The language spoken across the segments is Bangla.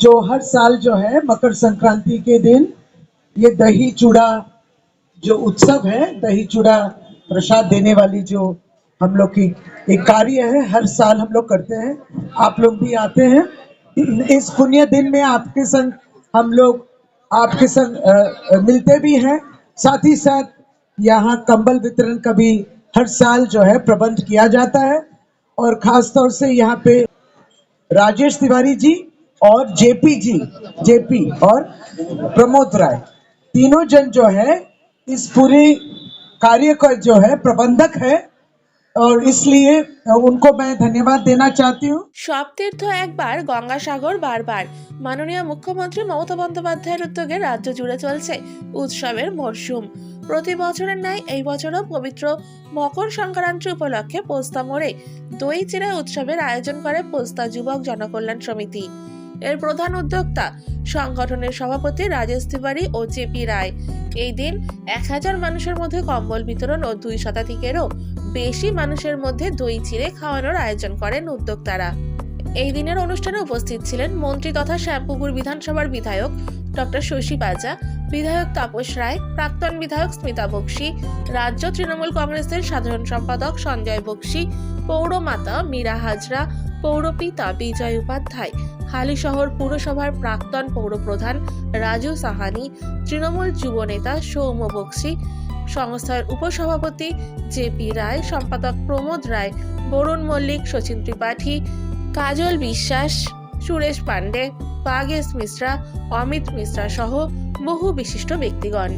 जो हर साल जो है मकर संक्रांति के दिन ये दही चूड़ा जो उत्सव है दही चूड़ा प्रसाद देने वाली जो हम लोग की एक कार्य है हर साल हम लोग करते हैं। आप लोग भी आते हैं। इस पुण्य दिन में आपके संग हम लोग आपके संग अ, मिलते भी हैं। साथ ही साथ यहाँ कंबल वितरण का भी हर साल जो है प्रबंध किया जाता है। और खास तौर से यहाँ पे राजेश तिवारी जी और जेपी जी जेपी और प्रमोद राय तीनों जन जो है इस पूरे कार्य का जो है प्रबंधक है और इसलिए उनको मैं धन्यवाद देना चाहती हूँ সব তীর্থ একবার গঙ্গাসাগর বারবার মাননীয় মুখ্যমন্ত্রী মমতা বন্দ্যোপাধ্যায়ের উদ্যোগে রাজ্য জুড়ে চলছে উৎসবের মরশুম প্রতি বছরের ন্যায় এই বছরও পবিত্র মকর সংক্রান্তি উপলক্ষে পোস্তা মোড়ে দই চিরা উৎসবের আয়োজন করে পোস্তা যুবক জনকল্যাণ সমিতি এর প্রধান উদ্যোক্তা সংগঠনের সভাপতি রাজেশ তিওয়ারি ও জেপি রায়। এই দিন এক হাজার মানুষের মধ্যে কম্বল বিতরণ ও দুই শতাধিকেরও বেশি মানুষের মধ্যে দই চিড়ে খাওয়ানোর আয়োজন করেন উদ্যোক্তারা। এই দিনের অনুষ্ঠানে উপস্থিত ছিলেন মন্ত্রী তথা শ্যামপুকুর বিধানসভার বিধায়ক ডক্টর শশী বাজা বিধায়ক তাপস রায়, প্রাক্তন বিধায়ক স্মিতা বক্সি, রাজ্য তৃণমূল কংগ্রেসের সাধারণ সম্পাদক সঞ্জয় বক্সি পৌরমাতা মীরা হাজরা পৌরপিতা বিজয় উপাধ্যায় হালিশহর পুরসভার প্রাক্তন পৌরপ্রধান রাজু সাহানি, তৃণমূল যুবনেতা সৌম্য বক্সি, সংস্থার উপসভাপতি জেপি রায়, সম্পাদক প্রমোদ রায়, বরুণ মল্লিক, শচীন ত্রিপাঠী কাজল বিশ্বাস সুরেশ পাণ্ডে বাগেশ মিশ্রা অমিত মিশ্রা সহ বহু বিশিষ্ট ব্যক্তিগণ।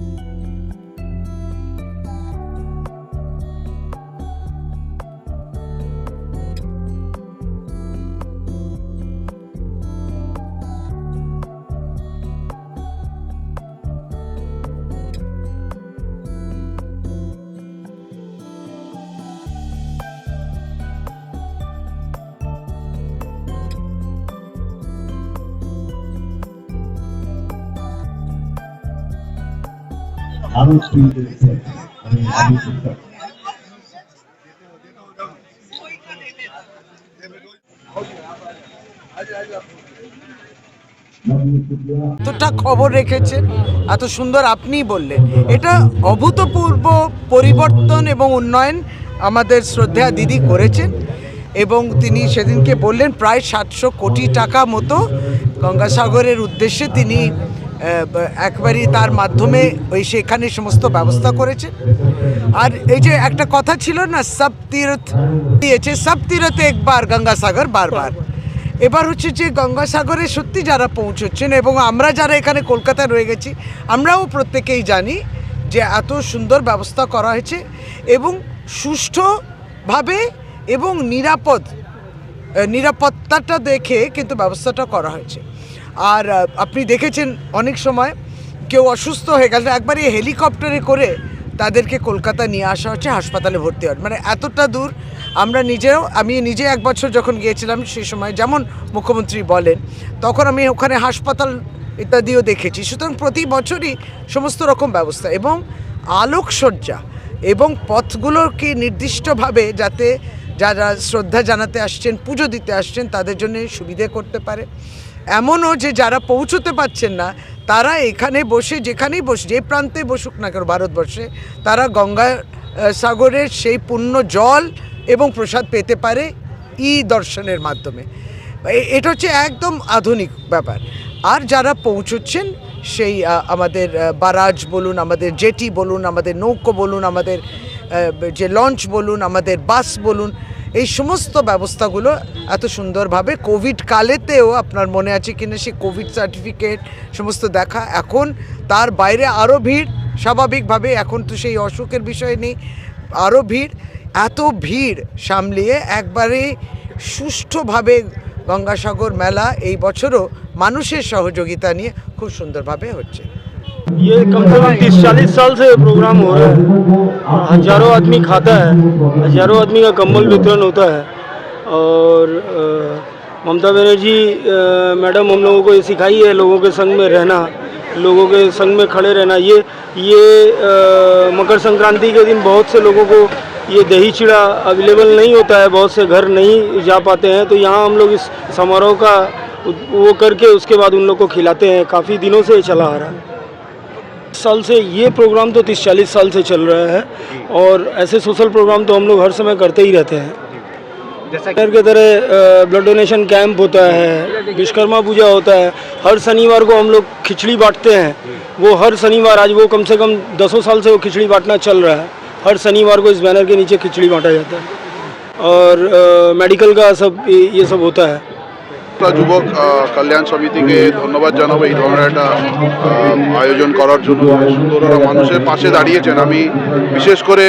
আরও আমি আমি চেষ্টা এতটা খবর রেখেছেন এত সুন্দর আপনিই বললেন। এটা অভূতপূর্ব পরিবর্তন এবং উন্নয়ন আমাদের শ্রদ্ধা দিদি করেছেন এবং তিনি সেদিনকে বললেন, প্রায় সাতশো কোটি টাকা মতো গঙ্গাসাগরের উদ্দেশ্যে তিনি একবারই তার মাধ্যমে ওই সেখানে সমস্ত ব্যবস্থা করেছে। আর এই যে একটা কথা ছিল না, সব তীর্থ দিয়েছে, সব তীরথে একবার গঙ্গাসাগর বারবার। এবার হচ্ছে যে গঙ্গাসাগরে সত্যি যারা পৌঁছচ্ছেন এবং আমরা যারা এখানে কলকাতায় রয়ে গেছি, আমরাও প্রত্যেকেই জানি যে এত সুন্দর ব্যবস্থা করা হয়েছে এবং সুষ্ঠুভাবে এবং নিরাপদ, নিরাপত্তাটা দেখে কিন্তু ব্যবস্থাটা করা হয়েছে। আর আপনি দেখেছেন অনেক সময় কেউ অসুস্থ হয়ে গেল এই হেলিকপ্টারে করে তাদেরকে কলকাতা নিয়ে আসা হচ্ছে, হাসপাতালে ভর্তি হওয়ার। মানে এতটা দূর আমরা নিজেও, আমি নিজে এক বছর যখন গিয়েছিলাম সেই সময় যেমন মুখ্যমন্ত্রী বলেন, তখন আমি ওখানে হাসপাতাল ইত্যাদিও দেখেছি। সুতরাং প্রতি বছরই সমস্ত রকম ব্যবস্থা এবং আলোকসজ্জা এবং পথগুলোকে নির্দিষ্টভাবে যাতে যারা শ্রদ্ধা জানাতে আসছেন, পুজো দিতে আসছেন, তাদের জন্য সুবিধে করতে পারে। এমনও যে যারা পৌঁছতে পারছেন না, তারা এখানে বসে, যেখানেই বসে, যে প্রান্তে বসুক না কেন ভারতবর্ষে, তারা গঙ্গা সাগরের সেই পূর্ণ জল এবং প্রসাদ পেতে পারে ই দর্শনের মাধ্যমে এটা হচ্ছে একদম আধুনিক ব্যাপার। আর যারা পৌঁছচ্ছেন, সেই আমাদের বারাজ বলুন, আমাদের জেটি বলুন, আমাদের নৌকো বলুন, আমাদের যে লঞ্চ বলুন, আমাদের বাস বলুন এই সমস্ত ব্যবস্থাগুলো এত সুন্দরভাবে কোভিড কালেতেও আপনার মনে আছে কিনা সে কোভিড সার্টিফিকেট সমস্ত দেখা। এখন তার বাইরে আরও ভিড়, স্বাভাবিকভাবে এখন তো সেই অসুখের বিষয় নেই, আরও ভিড়, এত ভিড় সামলিয়ে একবারে সুষ্ঠুভাবে গঙ্গাসাগর মেলা এই বছরও মানুষের সহযোগিতা নিয়ে খুব সুন্দরভাবে হচ্ছে। ये कम से कम तीस चालीस साल से प्रोग्राम हो रहा है। हज़ारों आदमी खाता है। हज़ारों आदमी का कम्बल वितरण होता है। और ममता बनर्जी मैडम हम लोगों को ये सिखाई है लोगों के संग में रहना लोगों के संग में खड़े रहना। ये ये अ, मकर संक्रांति के दिन बहुत से लोगों को ये दही चिड़ा अवेलेबल नहीं होता है। बहुत से घर नहीं जा पाते हैं। तो यहाँ हम लोग इस समारोह का वो करके उसके बाद उन लोग को खिलाते हैं। काफ़ी दिनों से ये चला आ रहा है। साल से ये प्रोग्राम तो तीस चालीस साल से चल रहा है और ऐसे सोशल प्रोग्राम तो हम लोग हर समय करते ही रहते हैं। जैसा के तरह ब्लड डोनेशन कैंप होता है विश्वकर्मा पूजा होता है हर शनिवार को हम लोग खिचड़ी बांटते हैं। वो हर शनिवार आज वो कम से कम दसों साल से वो खिचड़ी बांटना चल रहा है। हर शनिवार को इस बैनर के नीचे खिचड़ी बांटा जाता है। और अ, मेडिकल का सब ये सब होता है। একটা যুবক কল্যাণ সমিতিকে ধন্যবাদ জানাব এই ধরনের একটা আয়োজন করার জন্য। সুন্দর ওরা মানুষের পাশে দাঁড়িয়েছেন। আমি বিশেষ করে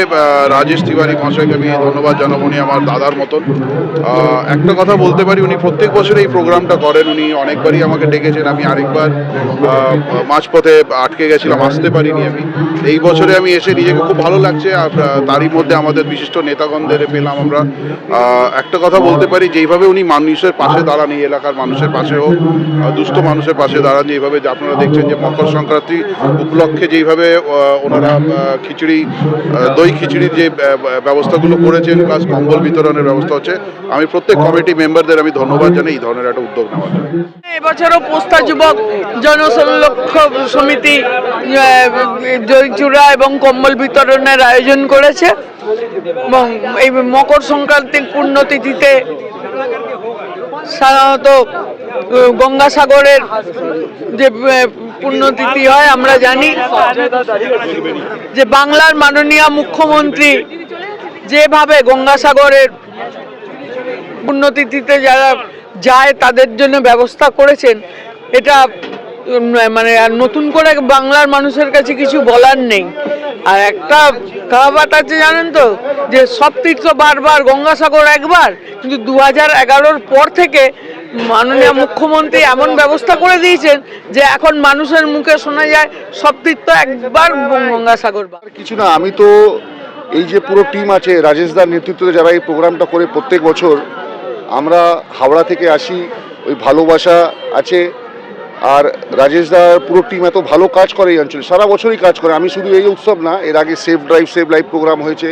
রাজেশ তিওয়ারি মহাশয়কে আমি ধন্যবাদ জানাব, উনি আমার দাদার মতন। একটা কথা বলতে পারি, উনি প্রত্যেক বছর এই প্রোগ্রামটা করেন। উনি অনেকবারই আমাকে ডেকেছেন। আমি আরেকবার মাঝপথে আটকে গেছিলাম, আসতে পারিনি আমি। এই বছরে আমি এসে নিজেকে খুব ভালো লাগছে, আর তারই মধ্যে আমাদের বিশিষ্ট নেতাগণদের পেলাম আমরা। একটা কথা বলতে পারি, যেইভাবে উনি মানুষের পাশে দাঁড়ান এই এলাকার মানুষের পাশে হোক দুস্থ মানুষের পাশে দাঁড়ান যেইভাবে যে আপনারা দেখছেন যে মকর সংক্রান্তি উপলক্ষে যেইভাবে ওনারা খিচুড়ি দই খিচুড়ির যে ব্যবস্থাগুলো করেছেন, প্লাস কম্বল বিতরণের ব্যবস্থা হচ্ছে, আমি প্রত্যেক কমিটি মেম্বারদের আমি ধন্যবাদ জানাই এই ধরনের একটা উদ্যোগ নেওয়ার জন্য। এবছরও পোস্তা যুবক জনসংলক্ষ সমিতি দই এবং কম্বল বিতরণের আয়োজন করেছে, এবং এই মকর সংক্রান্তির পুণ্যতিথিতে সাধারণত গঙ্গাসাগরের যে পুণ্যতিথি হয়, আমরা জানি যে বাংলার মাননীয় মুখ্যমন্ত্রী যেভাবে গঙ্গাসাগরের পুণ্যতিথিতে যারা যায়, তাদের জন্য ব্যবস্থা করেছেন, এটা মানে নতুন করে বাংলার মানুষের কাছে কিছু বলার নেই। আর একটা কাহাবাত আছে জানেন তো, যে সব তীর্থ বারবার গঙ্গাসাগর একবার, কিন্তু দু হাজার এগারোর পর থেকে মাননীয় মুখ্যমন্ত্রী এমন ব্যবস্থা করে দিয়েছেন যে এখন মানুষের মুখে শোনা যায় সব তীর্থ একবার গঙ্গাসাগর। কিছু না, আমি তো এই যে পুরো টিম আছে রাজেশদার নেতৃত্বে যারা এই প্রোগ্রামটা করে প্রত্যেক বছর, আমরা হাওড়া থেকে আসি, ওই ভালোবাসা আছে আর রাজেশ রাজেশদার পুরো টিম এত ভালো কাজ করে এই অঞ্চলে। সারা বছরই কাজ করে। আমি শুধু এই উৎসব না, এর আগে safe drive save life program হয়েছে।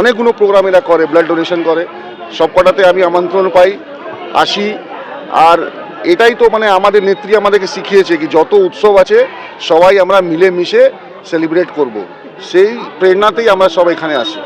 অনেকগুলো প্রোগ্রাম এরা করে ব্লাড ডোনেশন করে। সবকটাতে আমি আমন্ত্রণ পাই, আসি। আর এটাই তো মানে আমাদের নেত্রী আমাদেরকে শিখিয়েছে কি, যত উৎসব আছে, সবাই আমরা মিলে মিশে সেলিব্রেট করব। সেই প্রেরণাতেই আমরা সব এখানে আসি।